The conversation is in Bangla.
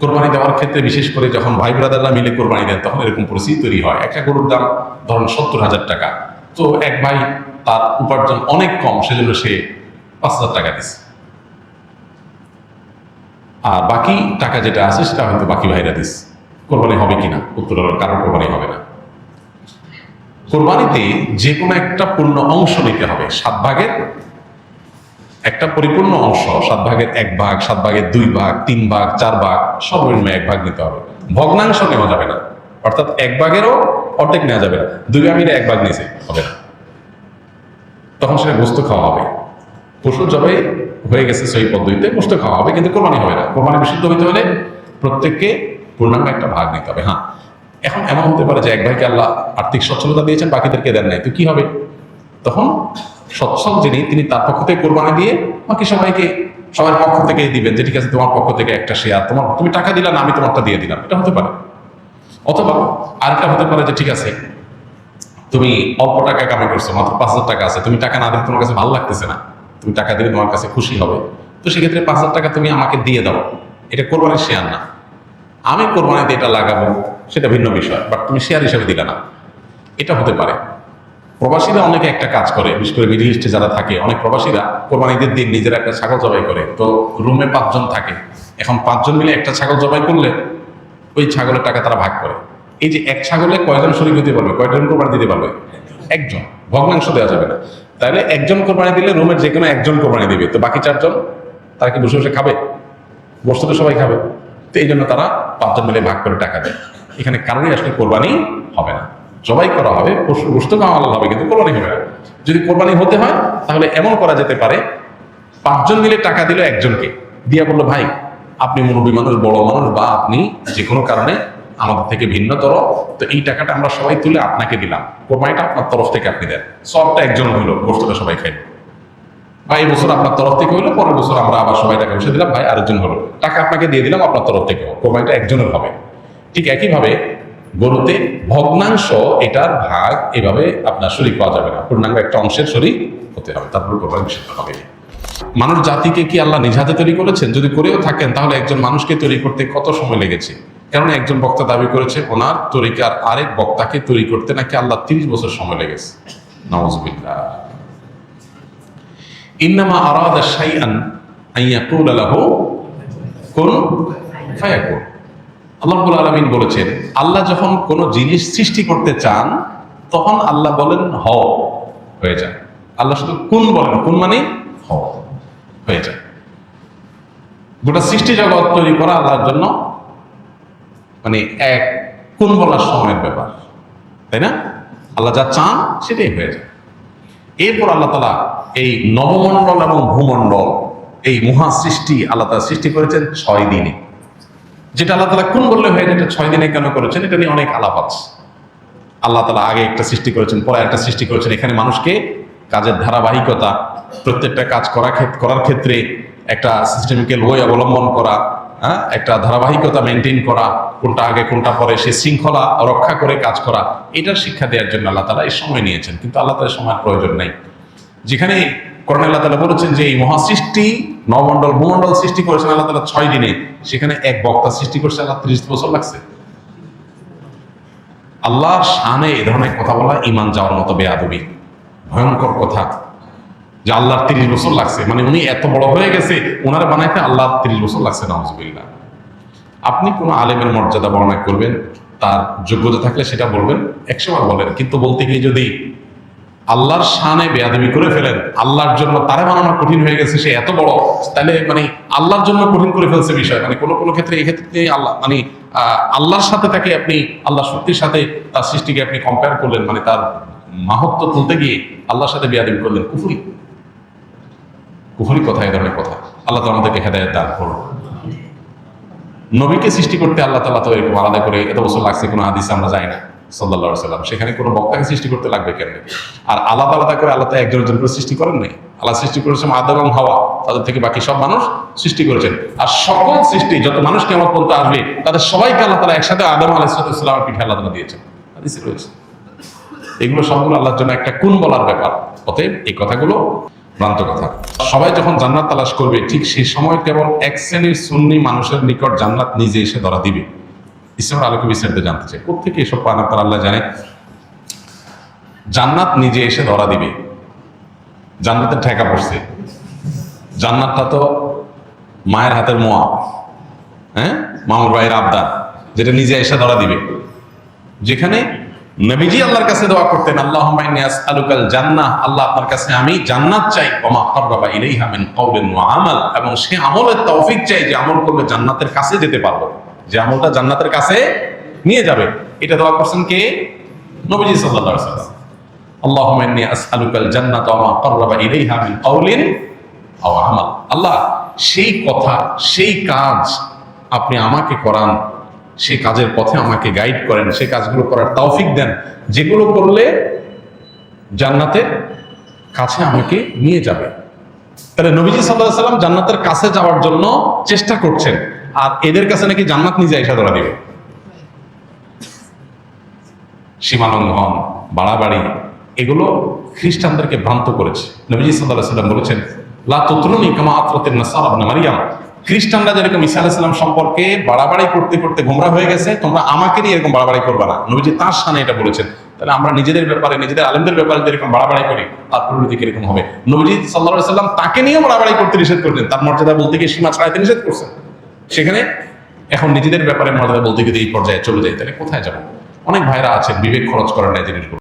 কোরবানি দেওয়ার ক্ষেত্রে, বিশেষ করে যখন ভাই ব্রাদাররা মিলে কোরবানি দেন, তখন এরকম পরিস্থিতি তৈরি হয়। একটা গরুর দাম ধরুন সত্তর হাজার টাকা। তো এক ভাই তার উপার্জন অনেক কম, সেজন্য সে পাঁচ হাজার টাকা দিচ্ছে আর বাকি টাকা যেটা আছে, সেটা হয়তো বাকি ভাইরা দিস কোরবানি হবে কিনা? উত্তর কারণ কোরবানি হবে না। কোরবানিতে যে কোনো একটা পূর্ণ অংশ নিতে হবে। সাত ভাগের একটা পরিপূর্ণ অংশ, সাত ভাগের এক ভাগ, সাত ভাগের দুই ভাগ, তিন ভাগ, চার ভাগ সর্বনিম্ন এক ভাগ নিতে হবে। ভগ্নাংশ নেওয়া যাবে না। অর্থাৎ এক ভাগেরও অর্ধেক নেওয়া যাবে না। দুই ভাগের এক ভাগ নিয়েছে, হবে না। তখন সেটা গোস্ত খাওয়া হবে। পশু জবাই হয়ে গেছে সেই পদ্ধতিতে গোস্ত খাওয়া হবে, কিন্তু কোরবানি হবে না। কোরবানি বিশুদ্ধ হইতে হলে প্রত্যেককে পূর্ণাঙ্গ একটা ভাগ নিতে হবে হ্যাঁ। এখন এমন হতে পারে যে এক ভাইকে আল্লাহ আর্থিক সচ্ছলতা দিয়েছেন, বাকিদেরকে দেন নাই। তো কি হবে? তখন সচ্ছল যিনি, তিনি তার পক্ষ থেকে কোরবানি দিয়ে বাকি সবাইকে, সবার পক্ষ থেকে দিবেন যে, ঠিক আছে, তোমার পক্ষ থেকে একটা শেয়ার, তোমার, তুমি টাকা দিলা না, আমি তোমারটা দিয়ে দিলাম। এটা হতে পারে। অথবা আরেকটা হতে পারে যে, ঠিক আছে, তুমি অল্প টাকা কামাই করছ, মাত্র পাঁচ হাজার টাকা আছে, তুমি টাকা না দিলে তোমার কাছে ভালো লাগতেছে না। তুমি টাকা দিলে তোমার কাছে খুশি হবে। তো সেক্ষেত্রে পাঁচ হাজার টাকা তুমি আমাকে দিয়ে দাও। এটা কোরবানির শেয়ার না। আমি কোরবানিতে এটা লাগাবো, সেটা ভিন্ন বিষয়, বাট তুমি শেয়ার হিসেবে দিলে না। এটা হতে পারে। প্রবাসীরা অনেকে একটা কাজ করে, বিশেষ করে মিডিল ইস্টে যারা থাকে, অনেক প্রবাসীরা কোরবানিদের দিন নিজেরা একটা ছাগল জবাই করে। তো রুমে পাঁচজন থাকে। এখন পাঁচজন মিলে একটা ছাগল জবাই করলে ওই ছাগলের টাকা তারা ভাগ করে। এই যে এক ছাগলে কয়জন শরীর দিতে পারবে? কয়জন কোরবানি দিতে পারবে? একজন। ভগ্নাংশ দেওয়া যাবে না। তাহলে একজন কোরবানি দিলে রুমের যে কোনো একজন কোরবানি দিবে। তো বাকি চারজন, তারা কি বসে বসে খাবে? বসতে তো সবাই খাবে। তো এই জন্য তারা পাঁচজন মিলে ভাগ করে টাকা দেয়। এখানে কারণে আসলে কোরবানি হবে না। জবাই করা হবে, পশু খাওয়া আলাদা হবে, কিন্তু কোরবানি হবে যদি কোরবানি হতে হয়, তাহলে এমন করা যেতে পারে, পাঁচজন মিলে টাকা দিল একজনকে। দিয়া বলল, ভাই, আপনি মুরব্বী মানুষ, বড় মানুষ বা আপনি যে কোনো কারণে আমাদের থেকে ভিন্নতর, তো এই টাকাটা আমরা সবাই তুলে আপনাকে দিলাম। কোরবানিটা আপনার তরফ থেকে আপনি দেন। সবটা একজন হইল, গোষ্ঠটা সবাই খাই বা এই বছর আপনার তরফ থেকে হইল, পরের বছর আমরা আবার সবাই টাকা বসে দিলাম, ভাই, আরেকজন হলো। টাকা আপনাকে দিয়ে দিলাম, আপনার তরফ থেকে। কোরবানিটা একজনের হবে। ঠিক একইভাবে গরুতে ভগ্নাংশ এটার ভাগ এভাবে আপনার শরীর পাওয়া যাবে না। পূর্ণাঙ্গ একটা অংশের শরীর হতে হবে, তারপর কোরবানি বিশুদ্ধ হবে। মানুষ জাতিকে কি আল্লাহ নিজ হাতে তৈরি করেছেন? যদি করেও থাকেন, তাহলে একজন মানুষকে তৈরি করতে কত সময় লেগেছে? কারণ একজন বক্তা দাবি করেছে, ওনার তরিকার আরেক বক্তাকে তৈরি করতে নাকি আল্লাহ তিরিশ বছর সময় লেগেছে। নওয়াজবিল্লাহ ইন্নামা আরাদা শাইআন আইয়াকুল লাহু কুন ফায়াকুন। আল্লাহ রাব্বুল আলামিন বলেছেন, আল্লাহ যখন কোনো জিনিস সৃষ্টি করতে চান, তখন আল্লাহ বলেন হ, হয়ে যায় আল্লাহ শুধু কোন বলেন, কোন মানে হও হয়ে যায় গোটা সৃষ্টি জগৎ তৈরি করা আল্লাহর জন্য মানে এক, কোন বলার সময়ের ব্যাপার, তাই না? আল্লাহ যা চান সেটাই হয়ে যায় এরপর আল্লাহ তালা এই নবমণ্ডল এবং ভূমণ্ডল, এই মহা সৃষ্টি আল্লাহ তালা সৃষ্টি করেছেন ছয় দিনে। যেটা আল্লাহ তালা কোন বললে হয়ে যেটা ছয় দিনে কেন করেছেন, এটা নিয়ে অনেক আলাপ আছে। আল্লাহ তালা আগে একটা সৃষ্টি করেছেন, পরে একটা সৃষ্টি করেছেন। এখানে মানুষকে কাজের ধারাবাহিকতা, প্রত্যেকটা কাজ করা করার ক্ষেত্রে একটা সিস্টেমিক্যাল ওয়ে অবলম্বন করা হ্যাঁ? একটা ধারাবাহিকতা মেনটেন করা, কোনটা আগে, কোনটা পরে, সে শৃঙ্খলা রক্ষা করে কাজ করা, এটার শিক্ষা দেওয়ার জন্য আল্লাহ তালা এই সময় নিয়েছেন। কিন্তু আল্লাহ তালা সময়ের প্রয়োজন নেই। যেখানে করোনা আল্লাহ তালা বলেছেন যে এই মহাসৃষ্টি নবমণ্ডল, ভূমণ্ডল সৃষ্টি করেছেন আল্লাহ তালা ছয় দিনে। সেখানে এক বক্তা সৃষ্টি করছে আল্লাহ ত্রিশ বছর লাগছে। আল্লাহ শানে এ ধরনের কথা বলা ইমান যাওয়ার মতো বেয়াদবি। ভয়ঙ্কর কথা। যে আল্লাহর তিরিশ বছর লাগছে। মানে উনি এত বড় হয়ে গেছে ওনারা বানাইতে আল্লাহ তিরিশ বছর লাগছে, নাউজবিল্লাহ। আপনি কোনো আলেমের মর্যাদা বর্ণনা করবেন, তার যোগ্যতা থাকলে সেটা বলবেন একসময় বলেন। কিন্তু বলতে গিয়ে যদি আল্লাহর শানে বেয়াদবি করে ফেলেন। আল্লাহর জন্য তারা বানানো কঠিন হয়ে গেছে, সে এত বড়। তাহলে মানে আল্লাহর জন্য কঠিন করে ফেলছে বিষয়। মানে কোনো কোনো ক্ষেত্রে এই ক্ষেত্রে আল্লাহ মানে আল্লাহর সাথে তাকে আপনি, আল্লাহ শক্তির সাথে তার সৃষ্টিকে আপনি কম্পেয়ার করলেন। মানে তার মাহত্ব তুলতে গিয়ে আল্লাহর সাথে বেয়াদবি করলেন। কুফুরি। কুফুরি কথা এই ধরনের কথা। আল্লাহ তো আমাদেরকে হেদায়ত দান করুন। নবীকে সৃষ্টি করতে আল্লাহ তালা তো এরকম আলাদা করে এত বছর লাগছে, কোনো হাদিসে আমরা যাই না। সাল্লাহ সাল্লাম সেখানে কোনো বক্তাকে সৃষ্টি করতে লাগবে কেন আর আলাদা আলাদা করে আল্লাহ একজন একজন করে সৃষ্টি করেন নাই। আল্লাহ সৃষ্টি করেছেন আদম এবং হাওয়া। তাদের থেকে বাকি সব মানুষ সৃষ্টি করেছেন। আর সকল সৃষ্টি, যত মানুষ কেমন পর্যন্ত আসবে, তাদের সবাইকে আল্লাহ তালা একসাথে আদম আলাইসালামের পিঠে আল্লাহ দিয়েছেন। রয়েছে। এগুলো সবগুলো আল্লাহর জন্য একটা কোন বলার ব্যাপার। অতএব এই কথাগুলো ভ্রান্ত কথা। সবাই যখন জান্নাত তালাশ করবে, ঠিক সেই সময় কেবল এক শ্রেণির সুন্নি মানুষের নিকট জান্নাত নিজে এসে ধরা দিবে। ইসলামের আলোকে বিস্তারিত জানতে চাই। কোথেকে এসব পান আপনার আল্লাহ জানে? জান্নাত নিজে এসে ধরা দিবে। জান্নাতের ঠেকা পড়ছে। জান্নাতটা তো মায়ের হাতের মোয়া। হ্যাঁ? মামুর ভাইয়ের আবদার, যেটা নিজে এসে ধরা দিবে। যেখানে নবীজি আল্লাহর কাছে দোয়া করতেন আল্লাহ আলুকাল জান্নাহ আল্লাহ আপনার কাছে, আমি জান্নাত চাই। ওমা কর্রাবা ইলাইহা মিন কওলিন ওয়া আমাল। এবং সে আমলের তৌফিক চাই যে আমল করলে জান্নাতের কাছে যেতে পারব। যে আমলটা জান্নাতের কাছে নিয়ে যাবে। এটা দোয়া করছেন কে? নবীজি সাল্লাল্লাহু আলাইহি ওয়াসাল্লাম। আল্লাহুম্মা ইন্নী আসআলুকাল জান্নাতা ওয়া মা কর্রাবা ইলাইহা মিন কওলিন আও আমাল। আল্লাহ, সেই কথা, সেই কাজ আপনি আমাকে করান, সেই কাজের পথে আমাকে গাইড করেন, সেই কাজগুলো করার তৌফিক দেন। যেগুলো করলে জান্নাতের কাছে আমাকে নিয়ে যাবে। তাহলে নবীজি সাল্লাহ সাল্লাম জান্নাতের কাছে যাওয়ার জন্য চেষ্টা করছেন। আর এদের কাছে নাকি জান্নাত নিজে এসে ধরা দিবে। সীমালঙ্ঘন, বাড়াবাড়ি, এগুলো খ্রিস্টানদেরকে ভ্রান্ত করেছে। নবীজি সাল্লাহ সাল্লাম বলেছেন খ্রিস্টানরা যেরকম ঈসা আলাইহিস সালাম সম্পর্কে বাড়াবাড়ি করতে করতে গোমরা হয়ে গেছে, তোমরা আমাকে নিয়ে এরকম বাড়াবাড়ি করবে না। নবীজি তার সামনে এটা বলেছেন। তাহলে আমরা নিজেদের ব্যাপারে, নিজেদের আলেমদের ব্যাপারে যেরকম বাড়াবাড়ি করি, তার দিকে কীরকম হবে? নবীজি সাল্লাহ সাল্লাম তাকে নিয়েও বাড়াবাড়ি করতে নিষেধ করছেন তার মর্যাদা বলতে গিয়ে সীমা ছাড়াইতে নিষেধ করছেন। সেখানে এখন নিজেদের ব্যাপারে মর্যাদা বলতে গিয়ে এই পর্যায়ে চলে যায় তাহলে কোথায় যাব? অনেক ভাইরা আছে বিবেক খরচ করেন না জিনিসগুলো।